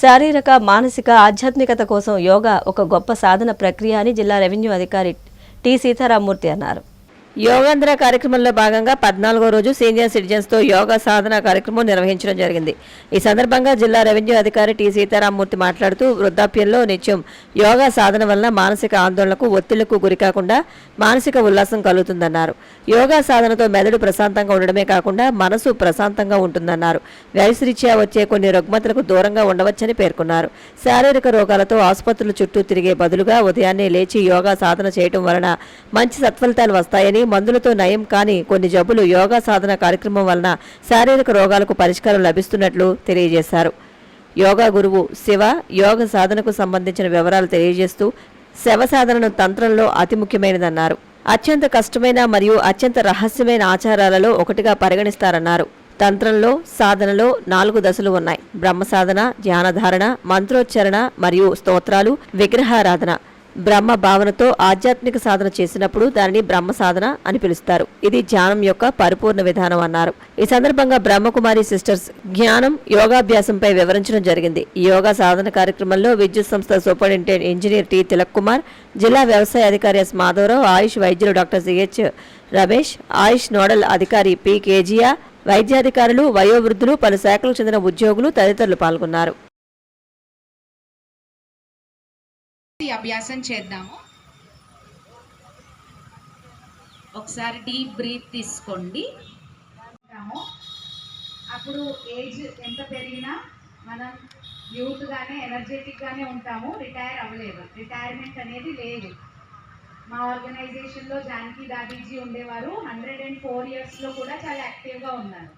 శారీరక మానసిక ఆధ్యాత్మికత కోసం యోగా ఒక గొప్ప సాధన ప్రక్రియ అని జిల్లా రెవెన్యూ అధికారి టి సీతారామూర్తి అన్నారు. యోగాంధ్ర కార్యక్రమంలో భాగంగా పద్నాలుగో రోజు సీనియర్ సిటిజన్స్తో యోగ యోగా సాధన కార్యక్రమం నిర్వహించడం జరిగింది. ఈ సందర్భంగా జిల్లా రెవెన్యూ అధికారి టి సీతారామూర్తి మాట్లాడుతూ వృద్ధాప్యంలో నిత్యం యోగా సాధన వలన మానసిక ఆందోళనకు ఒత్తిళ్ళకు గురికాకుండా మానసిక ఉల్లాసం కలుగుతుందన్నారు. యోగా సాధనతో మెదడు ప్రశాంతంగా ఉండడమే కాకుండా మనసు ప్రశాంతంగా ఉంటుందన్నారు. వయసురీత్యా వచ్చే కొన్ని రుగ్మతలకు దూరంగా ఉండవచ్చని పేర్కొన్నారు. శారీరక రోగాలతో ఆసుపత్రుల చుట్టూ తిరిగే బదులుగా ఉదయాన్నే లేచి యోగా సాధన చేయటం వలన మంచి సత్ఫలితాలు వస్తాయని మందులతో నయం కాని కొన్ని జబ్బులు యోగా సాధన కార్యక్రమం వలన శారీరక రోగాలకు పరిష్కారం లభిస్తున్నట్లు తెలియజేశారు. యోగా గురువు శివ యోగ సాధనకు సంబంధించిన వివరాలు తెలియజేస్తూ శవ సాధనను తంత్రంలో అతి ముఖ్యమైనదన్నారు. అత్యంత కష్టమైన మరియు అత్యంత రహస్యమైన ఆచారాలలో ఒకటిగా పరిగణిస్తారన్నారు. తంత్రంలో సాధనలో నాలుగు దశలు ఉన్నాయి. బ్రహ్మ సాధన ధ్యానధారణ మంత్రోచ్చరణ మరియు స్తోత్రాలు విగ్రహారాధన. బ్రహ్మ భావనతో ఆధ్యాత్మిక సాధన చేసినప్పుడు దానిని బ్రహ్మ సాధన అని పిలుస్తారు. ఇది ధ్యానం యొక్క పరిపూర్ణ విధానం అన్నారు. ఈ సందర్భంగా బ్రహ్మకుమారి సిస్టర్స్ జ్ఞానం యోగాభ్యాసంపై వివరించడం జరిగింది. ఈ యోగా సాధన కార్యక్రమంలో విద్యుత్ సంస్థ superintendent engineer T Tilak Kumar జిల్లా వ్యవసాయ అధికారి ఎస్ మాధవరావు ఆయుష్ వైద్యులు doctor CH Ramesh AYUSH nodal అధికారి పి కేజియా వైద్యాధికారులు వయోవృద్ధులు పలు శాఖలకు చెందిన ఉద్యోగులు తదితరులు పాల్గొన్నారు. ఈ అభ్యాసం చేద్దాము. ఒకసారి డీప్ బ్రీత్ తీసుకోండి. అప్పుడు ఏజ్ ఎంత పెరిగినా మనం యూత్గానే ఎనర్జెటిక్గానే ఉంటాము. రిటైర్ అవ్వలేదు. రిటైర్మెంట్ అనేది లేదు. మా ఆర్గనైజేషన్లో జానకి దాదీజీ ఉండేవారు. హండ్రెడ్ అండ్ ఫోర్ ఇయర్స్లో కూడా చాలా యాక్టివ్గా ఉన్నారు.